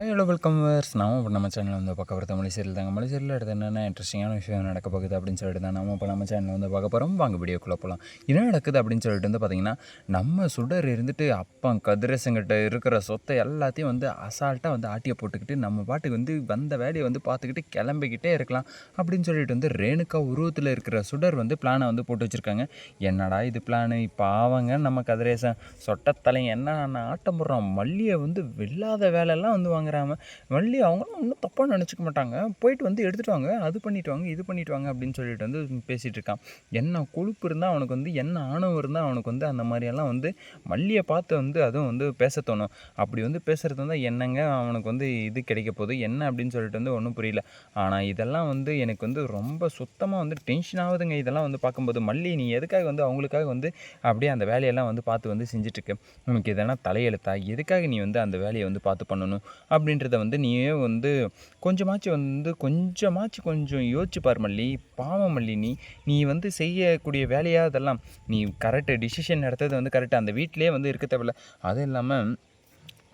Hello welcome verse நாம இப்போ நம்ம சேனலில் வந்து பார்க்க போகிறது மொழி சீரியல் தாங்க. மொழி சீரியல் எடுத்து என்னென்ன இன்ட்ரெஸ்டிங்கான விஷயம் நடக்க போகுது அப்படின்னு சொல்லிட்டு தான் நம்ம இப்போ நம்ம சேனலில் வந்து பார்க்க போகிறோம் வாங்க வீடியோக்குள்ளே போகலாம் என்ன நடக்குது அப்படின்னு சொல்லிட்டு வந்து பார்த்திங்கன்னா நம்ம சுடர் இருந்துட்டு அப்பம் கதிரசங்கிட்ட இருக்கிற சொத்தை எல்லாத்தையும் வந்து அசால்ட்டாக வந்து ஆட்டியை போட்டுக்கிட்டு நம்ம பாட்டுக்கு வந்து வந்த வேலையை வந்து பார்த்துக்கிட்டு கிளம்பிக்கிட்டே இருக்கலாம் அப்படின்னு சொல்லிட்டு வந்து ரேணுகா உருவத்தில் இருக்கிற சுடர் வந்து பிளானை வந்து போட்டு வச்சுருக்காங்க. என்னடா இது பிளானு இப்போ ஆவங்க நம்ம கதிரேசன் சொட்டத்தலையும் என்ன ஆட்டம் போடுறோம். மல்லியை வந்து வெல்லாத வேலையெல்லாம் வந்து வாங்குறாம மல்லி அவங்களும் ஒன்றும் தப்பாக நினச்சிக்க மாட்டாங்க. போயிட்டு வந்து எடுத்துகிட்டு வாங்க அது பண்ணிட்டு வாங்க இது பண்ணிட்டு வாங்க அப்படின்னு சொல்லிட்டு வந்து பேசிகிட்டு இருக்கான். என்ன கொழுப்பு இருந்தால் அவனுக்கு வந்து என்ன ஆணவம் இருந்தால் அவனுக்கு வந்து அந்த மாதிரியெல்லாம் வந்து மல்லியை பார்த்து வந்து அதுவும் வந்து பேச தோணும். அப்படி வந்து பேசுகிறது வந்து என்னங்க அவனுக்கு வந்து இது கிடைக்க போகுது என்ன அப்படின்னு சொல்லிட்டு வந்து ஒன்றும் புரியல. ஆனால் இதெல்லாம் வந்து எனக்கு வந்து ரொம்ப சுத்தமாக வந்து டென்ஷன் ஆகுதுங்க. இதெல்லாம் வந்து பார்க்கும்போது மல்லி நீ எதுக்காக வந்து அவங்களுக்காக வந்து அப்படியே அந்த வேலையெல்லாம் வந்து பார்த்து வந்து செஞ்சுட்ருக்க உனக்கு இதெல்லாம் தலையெழுத்தா? எதுக்காக நீ வந்து அந்த வேலையை வந்து பார்த்து பண்ணணும்? அப்படின்றத வந்து நீயே வந்து கொஞ்சமாச்சு வந்து கொஞ்சமாச்சு கொஞ்சம் யோசிச்சு பார் மல்லி. பாவம் மல்லி நீ. நீ வந்து செய்யக்கூடிய வேலையாக அதெல்லாம். நீ கரெக்டு டிசிஷன் எடுத்தது வந்து கரெக்டாக அந்த வீட்டிலே வந்து இருக்க தேவையில்ல. அதுவும் இல்லாமல்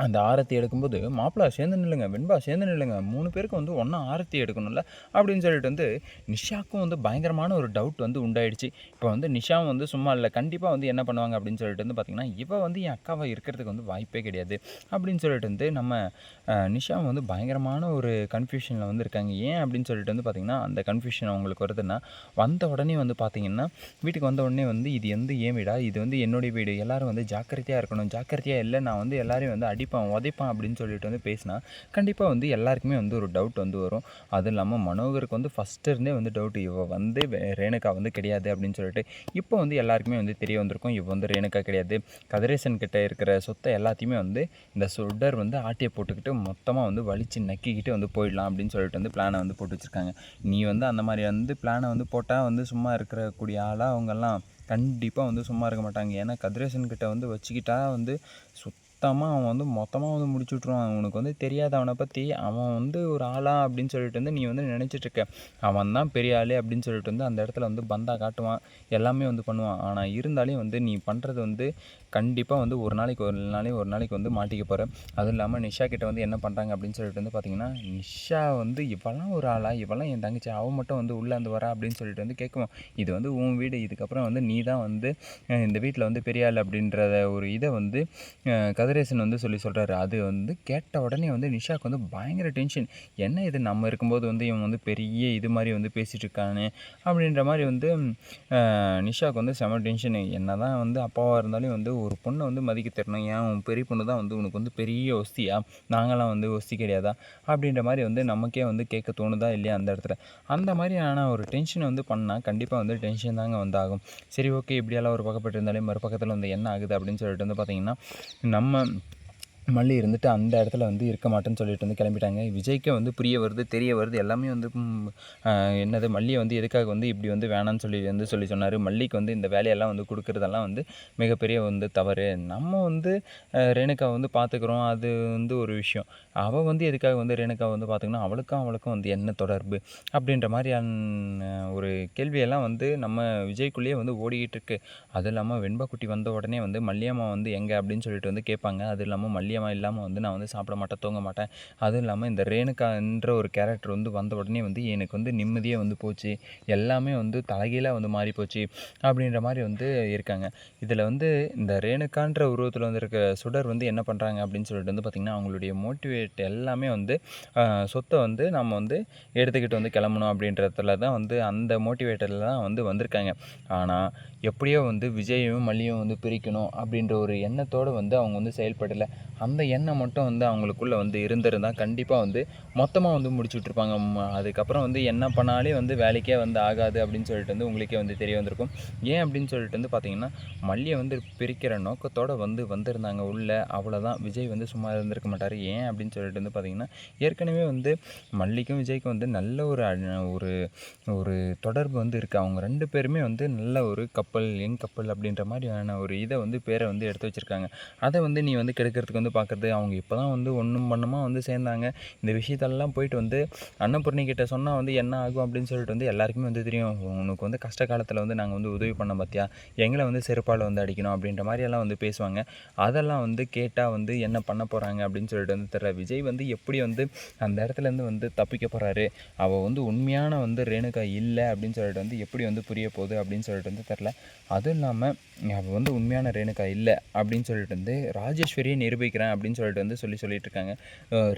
அந்த ஆரத்தி எடுக்கும்போது மாப்பிளா சேர்ந்து நில்லுங்க வெண்பா சேர்ந்து நில்லுங்க மூணு பேருக்கு வந்து ஒன்றா ஆரத்தி எடுக்கணும்ல அப்படின்னு சொல்லிட்டு வந்து நிஷாக்கும் வந்து பயங்கரமான ஒரு டவுட் வந்து உண்டாயிடுச்சு. இப்போ வந்து நிஷாவும் வந்து சும்மா இல்லை கண்டிப்பாக வந்து என்ன பண்ணுவாங்க அப்படின்னு சொல்லிட்டு வந்து பார்த்திங்கன்னா இவ வந்து என் அக்காவை இருக்கிறதுக்கு வந்து வாய்ப்பே கிடையாது அப்படின்னு சொல்லிட்டு வந்து நம்ம நிஷா வந்து பயங்கரமான ஒரு கன்ஃபியூஷனில் வந்து இருக்காங்க. ஏன் அப்படின்னு சொல்லிட்டு வந்து பார்த்திங்கன்னா அந்த கன்ஃபியூஷன் அவங்களுக்கு வருதுன்னா வந்த உடனே வந்து பார்த்திங்கன்னா வீட்டுக்கு வந்த உடனே வந்து இது வந்து ஏன் வீடா? இது வந்து என்னுடைய வீடு. எல்லாரும் வந்து ஜாக்கிரதையாக இருக்கணும். ஜாக்கிரதையாக இல்லை நான் வந்து எல்லோரையும் வந்து அடிப்பேன் உதைப்பான் அப்படின்னு சொல்லிட்டு வந்து பேசினா கண்டிப்பாக வந்து எல்லாருக்குமே வந்து ஒரு டவுட் வந்து வரும். அதுவும் இல்லாமல் மனோகருக்கு வந்து ஃபஸ்ட்டு இருந்தே வந்து டவுட் இவ வந்து ரேணுகா வந்து கிடையாது அப்படின்னு சொல்லிட்டு இப்போ வந்து எல்லாருக்குமே வந்து தெரிய வந்திருக்கும். இவ வந்து ரேணுகா கிடையாது. கதிரேசன் கிட்டே இருக்கிற சொத்தை எல்லாத்தையுமே வந்து இந்த சுடர் வந்து ஆட்டியை போட்டுக்கிட்டு மொத்தமாக வந்து வலிச்சு நக்கிக்கிட்டு வந்து போயிடலாம் அப்படின்னு சொல்லிட்டு வந்து பிளானை வந்து போட்டு வச்சுருக்காங்க. நீ வந்து அந்த மாதிரி வந்து பிளானை வந்து போட்டால் வந்து சும்மா இருக்கக்கூடிய ஆளாக அவங்கெல்லாம் கண்டிப்பாக வந்து சும்மா இருக்க மாட்டாங்க. ஏன்னா கதிரேசன் கிட்ட வந்து வச்சுக்கிட்டா வந்து மொத்தமாக அவன் வந்து மொத்தமாக வந்து முடிச்சு விட்ருவான் உனக்கு வந்து தெரியாதவனை பற்றி அவன் வந்து ஒரு ஆளா அப்படின்னு சொல்லிட்டு வந்து நீ வந்து நினச்சிட்டு இருக்க. அவன் தான் பெரிய ஆளே அப்படின்னு சொல்லிட்டு வந்து அந்த இடத்துல வந்து பந்தா காட்டுவான். எல்லாமே வந்து பண்ணுவான். ஆனால் இருந்தாலும் வந்து நீ பண்ணுறது வந்து கண்டிப்பாக வந்து ஒரு நாளைக்கு ஒரு நாளைக்கு ஒரு நாளைக்கு வந்து மாட்டிக்க போகிற அதுவும் இல்லாமல் நிஷா கிட்ட வந்து என்ன பண்ணுறாங்க அப்படின்னு சொல்லிட்டு வந்து பார்த்தீங்கன்னா நிஷா வந்து இவெல்லாம் ஒரு ஆளா இவெல்லாம் என் தங்கச்சி அவன் மட்டும் வந்து உள்ளே வந்து வரா அப்படின்னு சொல்லிட்டு வந்து கேட்குவான் இது வந்து உன் வீடு இதுக்கப்புறம் வந்து நீ தான் வந்து இந்த வீட்டில் வந்து பெரிய ஆள் அப்படின்றத ஒரு இதை வந்து கதிரேசன் வந்து சொல்லி சொல்கிறாரு அது வந்து கேட்ட உடனே வந்து நிஷாக்கு வந்து பயங்கர டென்ஷன். என்ன இது நம்ம இருக்கும்போது வந்து இவன் வந்து பெரிய இது மாதிரி வந்து பேசிகிட்டு இருக்கானே அப்படின்ற மாதிரி வந்து நிஷாக்கு வந்து செம டென்ஷனு. என்ன தான் வந்து அப்பாவாக இருந்தாலும் வந்து ஒரு பொண்ணை வந்து மதிக்க தரணும். ஏன்? உன் பெரிய பொண்ணு தான் வந்து உனக்கு வந்து பெரிய ஒஸ்தியா நாங்களாம் வந்து ஒஸ்தி கிடையாதா? அப்படின்ற மாதிரி வந்து நமக்கே வந்து கேட்க தோணுதா இல்லையா அந்த இடத்துல? அந்த மாதிரியான ஒரு டென்ஷன் வந்து பண்ணால் கண்டிப்பாக வந்து டென்ஷன் தாங்க வந்து ஆகும் சரி ஓகே இப்படியெல்லாம் ஒரு பக்கப்பட்டு இருந்தாலே மறுபக்கத்தில் வந்து என்ன ஆகுது அப்படின்னு சொல்லிட்டு வந்து பார்த்திங்கன்னா நம்ம மல்லி இருந்துட்டு அந்த இடத்துல வந்து இருக்க மாட்டேன்னு சொல்லிட்டு வந்து கிளம்பிட்டாங்க. விஜய்க்கு வந்து புரிய வருது தெரிய வருது. எல்லாமே வந்து என்னது மல்லியை வந்து எதுக்காக வந்து இப்படி வந்து வேணான்னு சொல்லி வந்து சொல்லி சொன்னார். மல்லிக்கு வந்து இந்த வேலையெல்லாம் வந்து கொடுக்குறதெல்லாம் வந்து மிகப்பெரிய வந்து தவறு. நம்ம வந்து ரேணுகா வந்து பார்த்துக்குறோம் அது வந்து ஒரு விஷயம். அவள் வந்து எதுக்காக வந்து ரேணுகா வந்து பார்த்துக்கணும் அவளுக்கும் அவளுக்கும் வந்து என்ன தொடர்பு அப்படின்ற மாதிரியான ஒரு கேள்வியெல்லாம் வந்து நம்ம விஜய்க்குள்ளேயே வந்து ஓடிக்கிட்டு இருக்கு. அதுவும் இல்லாமல் வெண்பா குட்டி வந்த உடனே வந்து மல்லியம்மா வந்து எங்கே அப்படின்னு சொல்லிட்டு வந்து கேட்பாங்க. அது இல்லாமல் மல்லியம்மா இல்லாமல் வந்து நான் வந்து சாப்பிட மாட்டேன் தூங்க மாட்டேன். அதுவும் இல்லாமல் இந்த ரேணுகான்ற ஒரு கேரக்டர் வந்து வந்த உடனே வந்து எனக்கு வந்து நிம்மதியே வந்து போச்சு. எல்லாமே வந்து தலைகீழாக வந்து மாறி போச்சு அப்படின்ற மாதிரி வந்து இருக்காங்க. இதில் வந்து இந்த ரேணுகான்ற உருவத்தில் வந்து இருக்க சுடர் வந்து என்ன பண்ணுறாங்க அப்படின்னு சொல்லிட்டு வந்து பார்த்திங்கன்னா அவங்களுடைய மோட்டிவேட் எல்லாமே வந்து சொத்தை வந்து நம்ம வந்து எடுத்துக்கிட்டு வந்து கிளம்பணும் அப்படின்றதுல தான் வந்து அந்த மோட்டிவேட்டரில் தான் வந்து வந்திருக்காங்க. ஆனால் எப்படியோ வந்து விஜயும் மல்லியும் வந்து பிரிக்கணும் அப்படின்ற ஒரு எண்ணத்தோடு வந்து அவங்க வந்து செயல்படலை. அந்த எண்ணம் மட்டும் வந்து அவங்களுக்குள்ளே வந்து இருந்திருந்தால் கண்டிப்பாக வந்து மொத்தமாக வந்து முடிச்சு விட்ருப்பாங்க அதுக்கப்புறம் வந்து என்ன பண்ணாலே வந்து வேலைக்கே வந்து ஆகாது அப்படின்னு சொல்லிட்டு வந்து உங்களுக்கே வந்து தெரிய வந்திருக்கும். ஏன் அப்படின்னு சொல்லிட்டு வந்து பார்த்தீங்கன்னா மல்லியை வந்து பிரிக்கிற நோக்கத்தோடு வந்து வந்திருந்தாங்க உள்ளே. அவ்வளோதான் விஜய் வந்து சும்மா இருந்திருக்க மாட்டார். ஏன் அப்படின்னு சொல்லிட்டு வந்து பார்த்தீங்கன்னா ஏற்கனவே வந்து மல்லிக்கும் விஜய்க்கும் வந்து நல்ல ஒரு ஒரு ஒரு தொடர்பு வந்து இருக்குது அவங்க ரெண்டு பேருமே வந்து நல்ல ஒரு கப்பல் எங் கப்பல் அப்படின்ற மாதிரியான ஒரு இதை வந்து பேரை வந்து எடுத்து வச்சுருக்காங்க. அதை வந்து நீ வந்து கெடுக்கிறதுக்கு வந்து வந்து பார்க்குறது. அவங்க இப்போ தான் வந்து ஒன்றும் பண்ணுமா வந்து சேர்ந்தாங்க. இந்த விஷயத்தெல்லாம் போயிட்டு வந்து அன்னபூர்ணி கிட்ட சொன்னால் வந்து என்ன ஆகும் அப்படின்னு சொல்லிட்டு வந்து எல்லாருக்குமே வந்து தெரியும். உனக்கு வந்து கஷ்ட காலத்தில் வந்து நாங்கள் வந்து உதவி பண்ண பார்த்தியா எங்களை வந்து செருப்பால் வந்து அடிக்கணும் அப்படின்ற மாதிரியெல்லாம் வந்து பேசுவாங்க. அதெல்லாம் வந்து கேட்டால் வந்து என்ன பண்ண போகிறாங்க அப்படின்னு சொல்லிட்டு வந்து தெரியல. விஜய் வந்து எப்படி வந்து அந்த இடத்துலேருந்து வந்து தப்பிக்க போகிறாரு அவள் வந்து உண்மையான வந்து ரேணுகா இல்லை அப்படின்னு சொல்லிட்டு வந்து எப்படி வந்து புரிய போகுது அப்படின்னு சொல்லிட்டு வந்து தெரில அதுவும் இல்லாமல் அவள் வந்து உண்மையான ரேணுகா இல்லை அப்படின்னு சொல்லிட்டு வந்து ராஜேஸ்வரியை நிரூபிக்கிறேன் அப்படின்னு சொல்லிட்டு வந்து சொல்லி சொல்லிட்டு இருக்காங்க.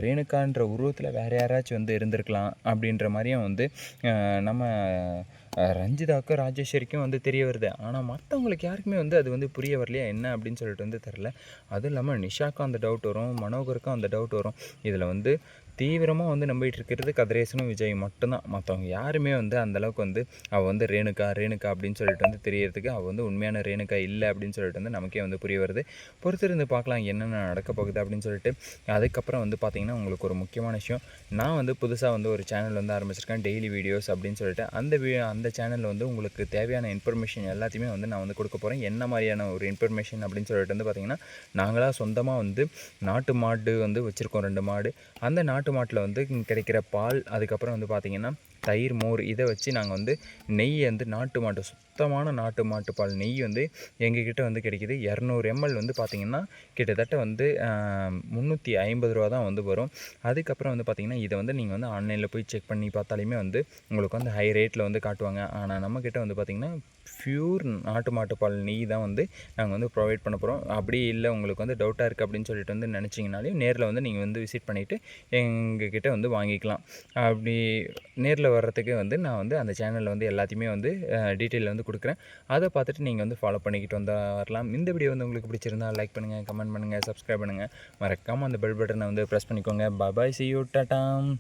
ரேணுகான்ற உருவத்தில் வேறு யாராச்சும் வந்து இருந்திருக்கலாம் அப்படின்ற மாதிரியும் வந்து நம்ம ரஞ்சிதாவுக்கும் ராஜேஸ்வரிக்கும் வந்து தெரிய வருது. ஆனால் மற்றவங்களுக்கு யாருக்குமே வந்து அது வந்து புரிய வரலையா? என்ன அப்படின்னு சொல்லிட்டு வந்து தெரில அதுவும் இல்லாமல் நிஷாக்கும் அந்த டவுட் வரும் மனோகருக்கும் அந்த டவுட் வரும். இதில் வந்து தீவிரமாக வந்து நம்பிட்டு இருக்கிறது கதிரேசனும் விஜய் மட்டும்தான். மற்றவங்க யாருமே வந்து அந்த அளவுக்கு வந்து அவள் வந்து ரேணுகா ரேணுகா அப்படின்னு சொல்லிட்டு வந்து தெரியறதுக்கு அவள் வந்து உண்மையான ரேணுகா இல்லை அப்படின்னு சொல்லிட்டு வந்து நமக்கே வந்து புரிய வருது. பொறுத்திருந்து பார்க்கலாம் என்னென்ன நடக்க போகுது அப்படின்னு சொல்லிட்டு. அதுக்கப்புறம் வந்து பார்த்திங்கன்னா உங்களுக்கு ஒரு முக்கியமான விஷயம். நான் வந்து புதுசாக வந்து ஒரு சேனல் வந்து ஆரம்பிச்சிருக்கேன் டெய்லி வீடியோஸ் அப்படின்னு சொல்லிட்டு. அந்த வீ அந்த சேனலில் வந்து உங்களுக்கு தேவையான இன்ஃபர்மேஷன் எல்லாத்தையுமே வந்து நான் வந்து கொடுக்க போகிறேன் என்ன மாதிரியான ஒரு இன்ஃபர்மேஷன் அப்படின்னு சொல்லிட்டு வந்து பார்த்திங்கன்னா நாங்களாக சொந்தமாக வந்து நாட்டு மாடு வந்து வச்சுருக்கோம் ரெண்டு மாடு. அந்த நாட்டு மாட்டில் வந்து கிடைக்கிற பால் அதுக்கப்புறம் வந்து பார்த்திங்கன்னா தயிர் மோர் இதை வச்சு நாங்கள் வந்து நெய் வந்து நாட்டு மாட்டு சுத்தமான நாட்டு மாட்டு பால் நெய் வந்து எங்ககிட்ட வந்து கிடைக்கிது. இரநூறு எம்எல் வந்து பார்த்திங்கன்னா கிட்டத்தட்ட வந்து முந்நூற்றி ஐம்பது ரூபா தான் வந்து வரும். அதுக்கப்புறம் வந்து பார்த்திங்கன்னா இதை வந்து நீங்கள் வந்து ஆன்லைனில் போய் செக் பண்ணி பார்த்தாலுமே வந்து உங்களுக்கு வந்து ஹை ரேட்டில் வந்து காட்டுவாங்க. ஆனால் நம்மக்கிட்ட வந்து பார்த்திங்கன்னா ப்யூர் நாட்டு மாட்டுப்பால் நெய் தான் வந்து நாங்கள் வந்து ப்ரொவைட் பண்ண போகிறோம் அப்படி இல்லை உங்களுக்கு வந்து டவுட்டாக இருக்குது அப்படின்னு சொல்லிட்டு வந்து நினச்சிங்கனாலையும் நேரில் வந்து நீங்கள் வந்து விசிட் பண்ணிவிட்டு எங்ககிட்ட வந்து வாங்கிக்கலாம். அப்படி நேரில் வர்றதுக்கு வந்து நான் வந்து அந்த சேனலில் வந்து எல்லாத்தையுமே வந்து டீட்டெயில் வந்து கொடுக்குறேன். அதை பார்த்துட்டு நீங்கள் வந்து ஃபாலோ பண்ணிக்கிட்டு வந்தால் வரலாம். இந்த வீடியோ வந்து உங்களுக்கு பிடிச்சிருந்தா லைக் பண்ணுங்கள் கமெண்ட் பண்ணுங்கள் சப்ஸ்கிரைப் பண்ணுங்கள் மறக்காமல் அந்த பெல் பட்டனை வந்து ப்ரெஸ் பண்ணிக்கோங்க. பாய் சி யூ டாட்டாம்